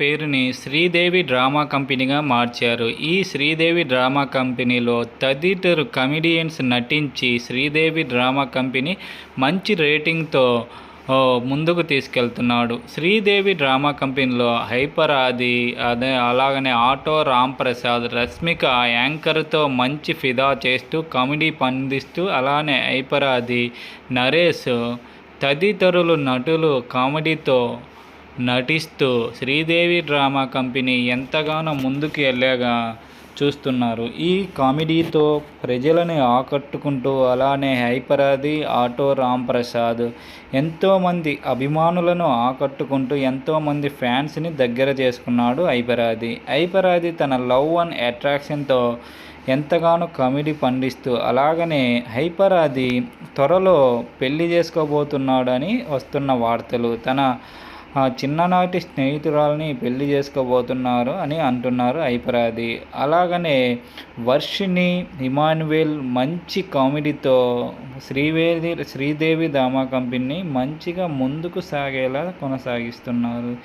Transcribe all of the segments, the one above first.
పేరుని శ్రీదేవి డ్రామా కంపెనీగా మార్చారు. ఈ శ్రీదేవి డ్రామా కంపెనీలో తదితర కమిడియన్స్ నటించి శ్రీదేవి డ్రామా కంపెనీ మంచి రేటింగ్తో ముందుకు తీసుకెళ్తున్నాడు. శ్రీదేవి డ్రామా కంపెనీలో హైపర్ ఆది అదే అలాగనే ఆటో రామ్ ప్రసాద్ రష్మిక యాంకర్తో మంచి ఫిదా చేస్తూ కామెడీ పందిస్తూ అలానే హైపర్ ఆది నరేష్ తదితరులు నటులు కామెడీతో నటిస్తూ శ్రీదేవి డ్రామా కంపెనీ ఎంతగానో ముందుకు వెళ్ళేగా చూస్తున్నారు. ఈ కామెడీతో ప్రజలని ఆకట్టుకుంటూ అలానే హైపరాది ఆటో రామ్ ప్రసాద్ ఎంతోమంది అభిమానులను ఆకట్టుకుంటూ ఎంతోమంది ఫ్యాన్స్ని దగ్గర చేసుకున్నాడు ఐపరాది ఐపరాది తన లవ్ అండ్ అట్రాక్షన్తో ఎంతగానో కామెడీ పండిస్తూ అలాగనే హైపరాది త్వరలో పెళ్ళి చేసుకోబోతున్నాడని వస్తున్న వార్తలు. తన ఆ చిన్ననాటి స్నేహితురాలని పెళ్ళి చేసుకోబోతున్నారు అని అంటున్నారు ఐపరాది. అలాగనే వర్షిని ఇమాన్యువేల్ మంచి కామెడీతో శ్రీవేది శ్రీదేవి దామా కంపెనీని మంచిగా ముందుకు సాగేలా కొనసాగిస్తున్నారు.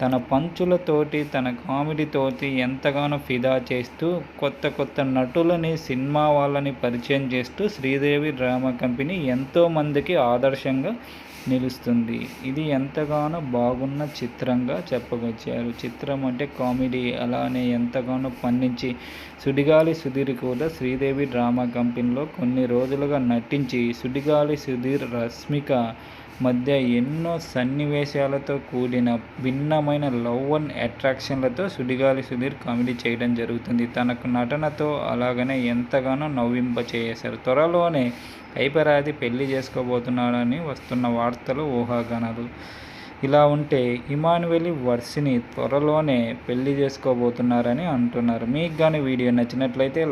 తన పంచులతోటి తన కామెడీతోటి ఎంతగానో ఫిదా చేస్తూ కొత్త కొత్త నటులని సినిమా వాళ్ళని పరిచయం చేస్తూ శ్రీదేవి డ్రామా కంపెనీ ఎంతోమందికి ఆదర్శంగా నిలుస్తుంది. ఇది ఎంతగానో బాగున్న చిత్రంగా చెప్పవచ్చారు చిత్రం అంటే కామెడీ అలానే ఎంతగానో పండించి సుడిగాలి సుధీర్ కూడా శ్రీదేవి డ్రామా కంపెనీలో కొన్ని రోజులుగా నటించి సుడిగాలి సుధీర్ రష్మిక మధ్య ఎన్నో సన్నివేశాలతో కూడిన భిన్నమైన లవ్ అండ్ అట్రాక్షన్లతో సుడిగాలి సుధీర్ కామెడీ చేయడం జరుగుతుంది. తనకు నటనతో అలాగనే ఎంతగానో నవ్వింప చేశారు త్వరలోనే ఐపరాది పెళ్ళి చేసుకోబోతున్నాడని వస్తున్న వార్తలు ఊహాగానాలు. ఇలా ఉంటే ఇమానువెలి వర్సిని త్వరలోనే పెళ్ళి చేసుకోబోతున్నారని అంటున్నారు. మీకు కానీ వీడియో నచ్చినట్లయితే